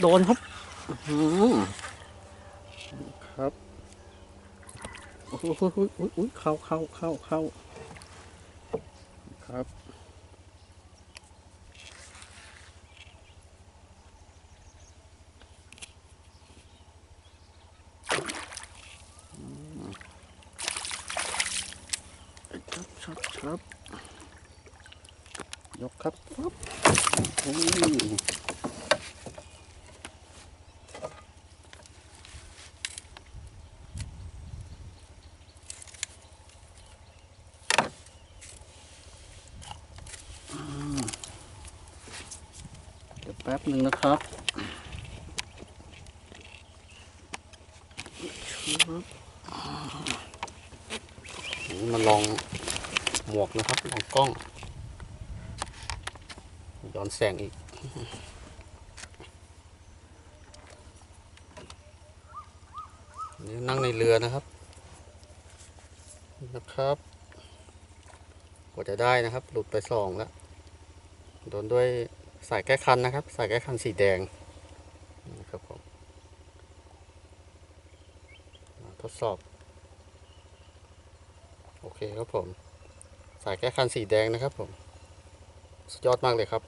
โดนครับครับอ้โหโอ้โหโอ้โหโอ้โหเข้าเข้าเข้าเข้าครับ ครับครับครับยกครับปั๊บโอ้ยอืมเดี๋ยวแป๊บหนึ่งนะครับครับนี่มาลองหมวกนะครับลองกล้องย้อนแสงอีกนี่นั่งในเรือนะครับนะครับกว่าจะได้นะครับ หลุดไปสองแล้วโดนด้วย สายแก้คันนะครับ สายแก้คันสีแดงนะครับผมทดสอบ โอเคครับผม สายแก้คันสีแดงนะครับผม สุดยอดมากเลยครับ